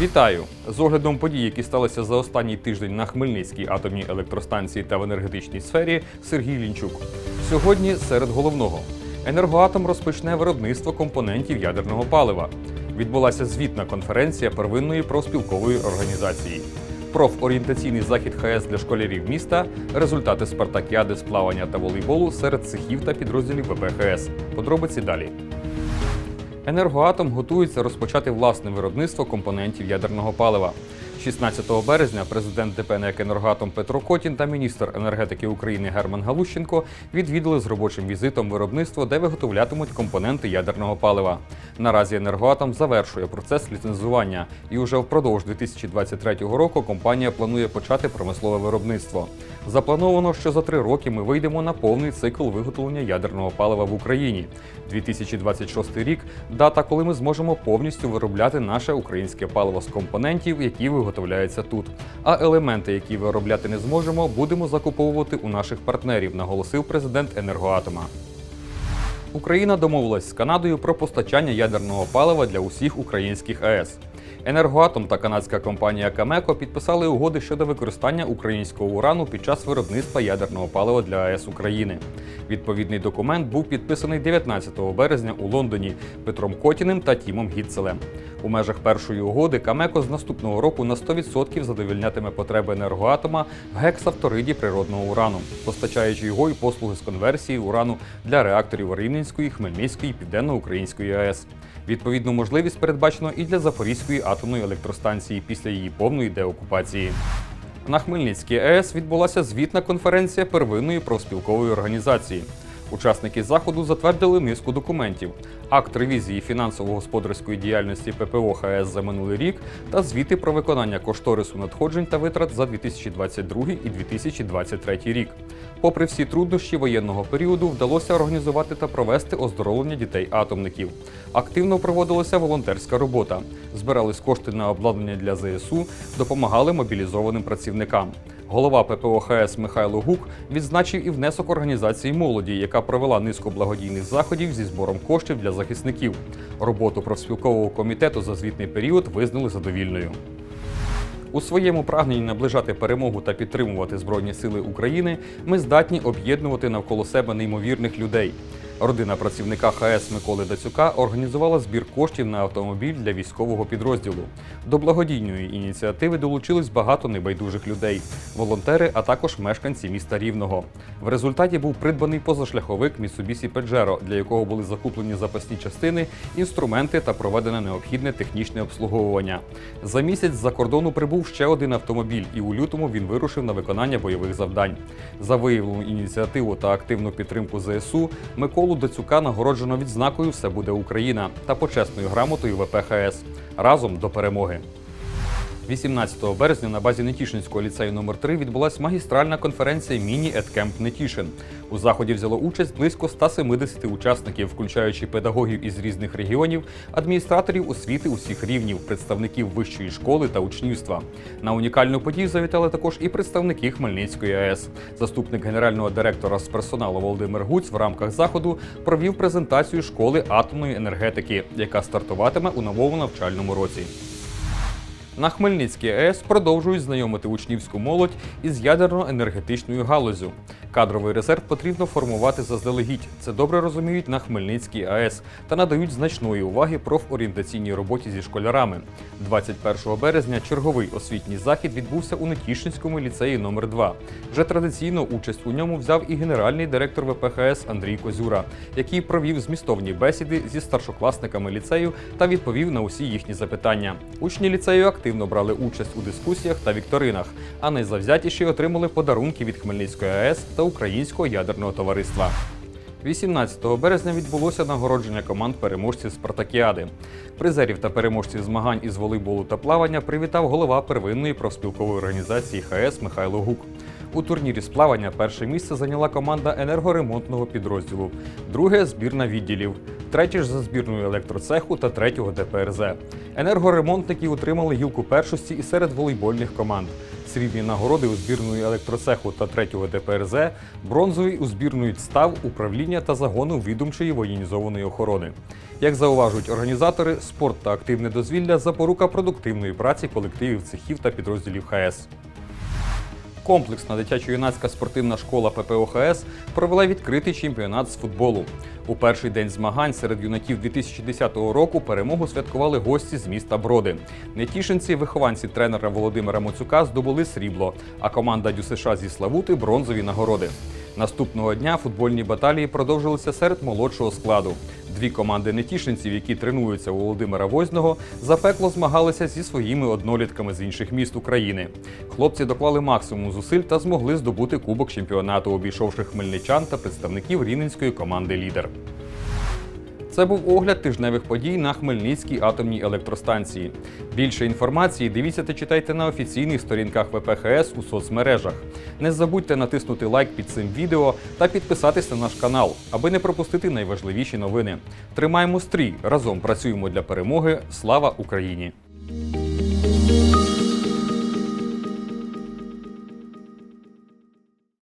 Вітаю! З оглядом подій, які сталися за останній тиждень на Хмельницькій атомній електростанції та в енергетичній сфері, Сергій Лінчук. Сьогодні серед головного енергоатом розпочне виробництво компонентів ядерного палива. Відбулася звітна конференція первинної профспілкової організації. Профорієнтаційний захід ХС для школярів міста, результати спартакіади з плавання та волейболу серед цехів та підрозділів ВПХС. Подробиці далі. Енергоатом готується розпочати власне виробництво компонентів ядерного палива. 16 березня президент ДПНЕК «Енергоатом» Петро Котін та міністр енергетики України Герман Галущенко відвідали з робочим візитом виробництво, де виготовлятимуть компоненти ядерного палива. Наразі енергоатом завершує процес ліцензування, і уже впродовж 2023 року компанія планує почати промислове виробництво. Заплановано, що за три роки ми вийдемо на повний цикл виготовлення ядерного палива в Україні. 2026 рік дата, коли ми зможемо повністю виробляти наше українське паливо з компонентів, які виготовляються тут. А елементи, які виробляти не зможемо, будемо закуповувати у наших партнерів, наголосив президент енергоатома. Україна домовилась з Канадою про постачання ядерного палива для усіх українських АЕС. Енергоатом та канадська компанія Камеко підписали угоди щодо використання українського урану під час виробництва ядерного палива для АЕС України. Відповідний документ був підписаний 19 березня у Лондоні Петром Котіним та Тімом Гітцелем. У межах першої угоди Камеко з наступного року на 100% задовільнятиме потреби енергоатома в гексавториді природного урану, постачаючи його й послуги з конверсії урану для реакторів Рівненської, Хмельницької, Південно-Української АЕС. Відповідну можливість передбачено і для Запорізької атомної електростанції після її повної деокупації. На Хмельницькій АЕС відбулася звітна конференція первинної профспілкової організації. Учасники заходу затвердили низку документів: акт ревізії фінансово-господарської діяльності ППО ХАЕС за минулий рік та звіти про виконання кошторису надходжень та витрат за 2022 і 2023 рік. Попри всі труднощі воєнного періоду, вдалося організувати та провести оздоровлення дітей-атомників. Активно проводилася волонтерська робота. Збирались кошти на обладнання для ЗСУ, допомагали мобілізованим працівникам. Голова ППО ХС Михайло Гук відзначив і внесок організації молоді, яка провела низку благодійних заходів зі збором коштів для захисників. Роботу профспілкового комітету за звітний період визнали задовільною. У своєму прагненні наближати перемогу та підтримувати Збройні Сили України ми здатні об'єднувати навколо себе неймовірних людей. Родина працівника ХС Миколи Дацюка організувала збір коштів на автомобіль для військового підрозділу. До благодійної ініціативи долучились багато небайдужих людей, волонтери, а також мешканці міста Рівного. В результаті був придбаний позашляховик Mitsubishi Pajero, для якого були закуплені запасні частини, інструменти та проведене необхідне технічне обслуговування. За місяць з-за кордону прибув ще один автомобіль, і у лютому він вирушив на виконання бойових завдань. За виявлену ініціативу та активну підтримку ЗСУ Миколу Дацюка нагороджено відзнакою Все буде Україна та почесною грамотою ВПХС. Разом до перемоги. 18 березня на базі Нетішинського ліцею номер 3 відбулася магістральна конференція Міні Едкемп Нетішин. У заході взяло участь близько 170 учасників, включаючи педагогів із різних регіонів, адміністраторів освіти усіх рівнів, представників вищої школи та учнівства. На унікальну подію завітали також і представники Хмельницької АЕС. Заступник генерального директора з персоналу Володимир Гуць в рамках заходу провів презентацію школи атомної енергетики, яка стартуватиме у новому навчальному році. На Хмельницькій АЕС продовжують знайомити учнівську молодь із ядерно-енергетичною галузю. Кадровий резерв потрібно формувати заздалегідь. Це добре розуміють на Хмельницькій АЕС та надають значної уваги профорієнтаційній роботі зі школярами. 21 березня черговий освітній захід відбувся у Нетішинському ліцеї номер 2 Вже традиційно участь у ньому взяв і генеральний директор ВПХС Андрій Козюра, який провів змістовні бесіди зі старшокласниками ліцею та відповів на усі їхні запитання. Учні ліцею активно брали участь у дискусіях та вікторинах, а найзавзятіші отримали подарунки від Хмельницької АЕС та Українського ядерного товариства. 18 березня відбулося нагородження команд переможців Спартакіади. Призерів та переможців змагань із волейболу та плавання привітав голова первинної профспілкової організації ХС Михайло Гук. У турнірі з плавання перше місце зайняла команда енергоремонтного підрозділу, друге збірна відділів, третє ж за збірною електроцеху та третього ДПРЗ. Енергоремонтники отримали гілку першості і серед волейбольних команд. Срібні нагороди у збірної електроцеху та третього ДПРЗ, бронзовий у збірної став управління та загону відомчої воєнізованої охорони. Як зауважують організатори, спорт та активне дозвілля запорука продуктивної праці колективів цехів та підрозділів ХС. Комплексна дитячо-юнацька спортивна школа ППОХС провела відкритий чемпіонат з футболу. У перший день змагань серед юнаків 2010 року перемогу святкували гості з міста Броди. Нетішинці, вихованці тренера Володимира Моцюка, здобули срібло, а команда ДЮСШ зі Славути бронзові нагороди. Наступного дня футбольні баталії продовжилися серед молодшого складу. Дві команди нетішинців, які тренуються у Володимира Возного, запекло змагалися зі своїми однолітками з інших міст України. Хлопці доклали максимум зусиль та змогли здобути кубок чемпіонату, обійшовши хмельничан та представників рівненської команди Лідер. Це був огляд тижневих подій на Хмельницькій атомній електростанції. Більше інформації дивіться та читайте на офіційних сторінках ВПХС у соцмережах. Не забудьте натиснути лайк під цим відео та підписатися на наш канал, аби не пропустити найважливіші новини. Тримаємо стрій, разом працюємо для перемоги. Слава Україні!